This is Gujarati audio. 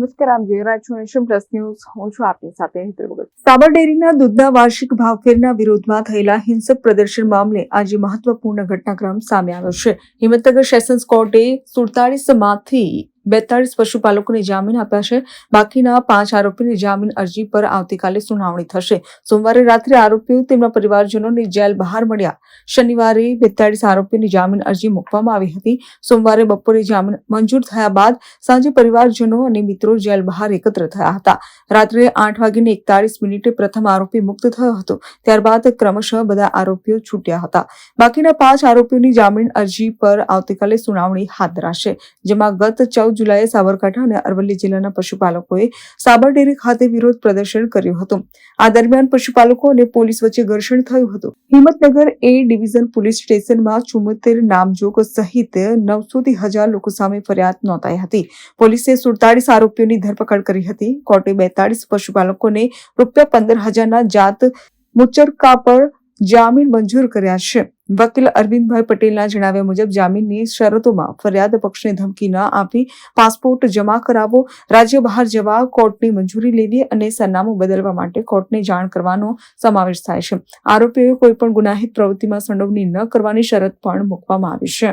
નમસ્કાર આપ જોઈ રહ્યા છો ન્યૂઝ હું છું આપની સાથે સાબર ડેરીના દૂધના વાર્ષિક ભાવફેરના વિરોધમાં થયેલા હિંસક પ્રદર્શન મામલે આજે મહત્વપૂર્ણ ઘટનાક્રમ સામે આવ્યો છે. હિંમતનગર સેશન્સ કોર્ટે સુડતાળીસમાંથી બેતાળીસ પશુપાલકોને જામીન આપ્યા છે. બાકીના પાંચ આરોપીની જામીન અરજી પર આવતીકાલે સુનાવણી થશે. સોમવારે રાત્રે આરોપીઓ તેમના પરિવારજનોને જેલ બહાર મળ્યા. શનિવારે બેતાળીસ આરોપીની જામીન અરજી મૂકવામાં આવી હતી. સોમવારે બપોરે જામીન મંજૂર થયા બાદ સાંજે પરિવારજનો અને મિત્રો જેલ બહાર એકત્ર થયા હતા. રાત્રે આઠ વાગીને એકતાળીસ મિનિટે પ્રથમ આરોપી મુક્ત થયો હતો. ત્યારબાદ ક્રમશઃ બધા આરોપીઓ છૂટ્યા હતા. બાકીના પાંચ આરોપીઓની જામીન અરજી પર આવતીકાલે સુનાવણી હાથ ધરાશે, જેમાં ગત ચૌદ જુલાઈએ સાબરકાંઠા અને અરવલ્લી જિલ્લાના પશુપાલકોએ સાબર ડેરી ખાતે વિરોધ પ્રદર્શન કર્યું હતું. આ દરમિયાન પશુપાલકો અને પોલીસ વચ્ચે ઘર્ષણ થયું હતું. હિંમતનગર એ ડિવિઝન પોલીસ સ્ટેશનમાં ચુમ્મોતેર નામજોગ સહિત નવસોથી હજાર લોકો સામે ફરિયાદ નોંધાઈ હતી. પોલીસે સુડતાળીસ આરોપીઓની ધરપકડ કરી હતી. કોર્ટે બેતાળીસ પશુપાલકોને રૂપિયા પંદર હજારના જાત મુચરકા પર જામીન મંજૂર કર્યા છે. વકીલ અરવિંદભાઈ પટેલના જણાવ્યા મુજબ જામીનની શરતોમાં ફરિયાદ પક્ષને ધમકી ન આપી પાસપોર્ટ જમા કરાવવો રાજ્ય બહાર જવા, કોર્ટની મંજૂરી લેવી અને સરનામું બદલવા માટે કોર્ટને જાણ કરવાનો સમાવેશ થાય છે. આરોપીઓએ કોઈપણ ગુનાહિત પ્રવૃત્તિમાં સંડોવણી ન કરવાની શરત પણ મૂકવામાં આવી છે.